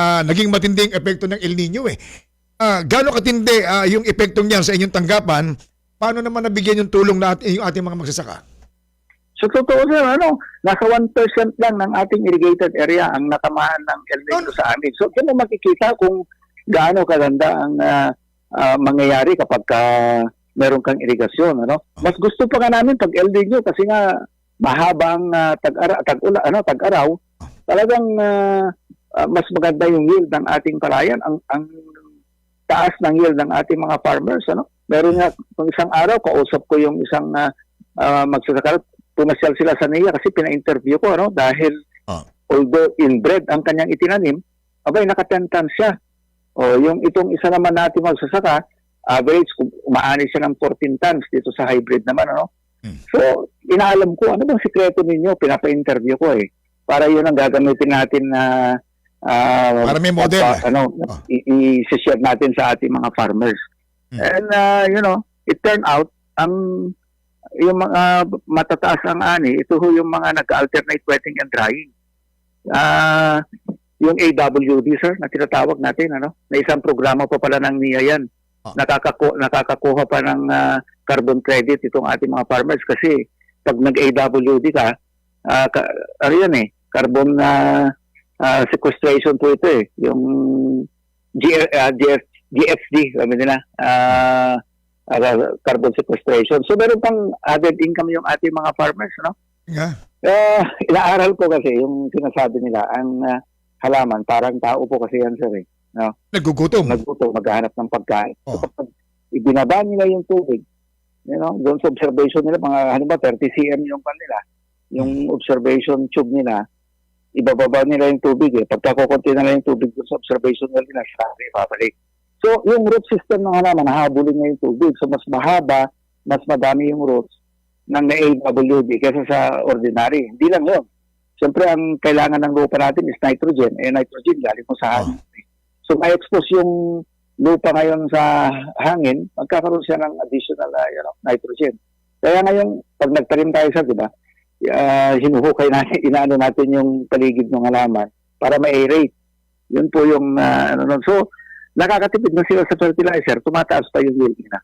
ah, naging matinding epekto ng El Nino eh. Ah, gaano katindi ah, yung epektong niyan sa inyong tanggapan? Paano naman nabigyan yung tulong na at- yung ating mga magsasaka? So totoo sir, ano, nasa 1% lang ng ating irrigated area ang natamaan ng El Nino sa amin. So doon mo makikita kung gaano kaganda ang ah, ah, mangyayari kapag ka meron kang irigasyon. Ano? Mas gusto pa nga namin pag El Nino kasi nga mahabang uh, tag-ara, tag-ula, ano, tag-araw, talagang ah, ah, mas maganda yung yield ng ating palayan. Ang, ang taas ng yield ng ating mga farmers. Ano? Meron nga, kung isang araw, kausap ko yung isang uh, magsasaka, pumasyal sila sa NIA kasi pina-interview ko ano dahil Ah. although inbred ang kanyang itinanim, abay naka 10 tons siya. O yung itong isa naman natin magsasaka, average umaani siya ng 14 tons dito sa hybrid naman ano. Hmm. So, inaalam ko ano bang sikreto ninyo, pinapa-interview ko eh. Para yun ang gagamitin natin na ah, Para may model. pagpa- ano, Ah. i- i-share natin sa ating mga farmers. Hmm. And uh, you know, it turned out ang yung mga matataas ang ani, ito ho yung mga nag-alternate wetting and drying. Ah, yung AWD sir na tinatawag natin ano, na isang programa pa pala ng NIA yan. Ah. Nakakaku- nakakakuha pa ng ah, carbon credit itong ating mga farmers kasi pag nag-AWD ka, ah, ka ano yan eh, carbon na sequestration po ito eh, yung G, ah, GF, GFD, sabi nila, ah, ah, carbon sequestration. So meron pang added income yung ating mga farmers, no? Yeah. Eh, inaaral ko kasi yung sinasabi nila, ang ah, halaman, parang tao po kasi yan, sir. Eh. Naggugutom. Nagbuto, maghahanap ng pagkain. Oh. So, kapag ibinaba nila yung tubig, you know, doon sa observation nila, mga ano ba, 30 cm yung pan nila, yung observation tube nila, ibababa nila yung tubig eh. Pagka kukunti na lang yung tubig sa observation nila, siyempre, babalik. So, yung root system ng halaman, nahabulin niya yung tubig. So, mas mahaba, mas madami yung roots ng AWD kaysa sa ordinary. Hindi lang yun. Siyempre, ang kailangan ng lupa natin is nitrogen. Eh, nitrogen galing mo sa hangin. So, ma-expose yung lupa ngayon sa hangin, magkakaroon siya ng additional uh, you know, nitrogen. Kaya ngayon, pag nagtanim tayo sa, di ba, uh, hinuhukay natin, inaano natin yung paligid ng halaman para ma-aerate. Yun po yung, uh, ano. So, nakakatipid na sila sa fertilizer, tumataas pa yung yield nila.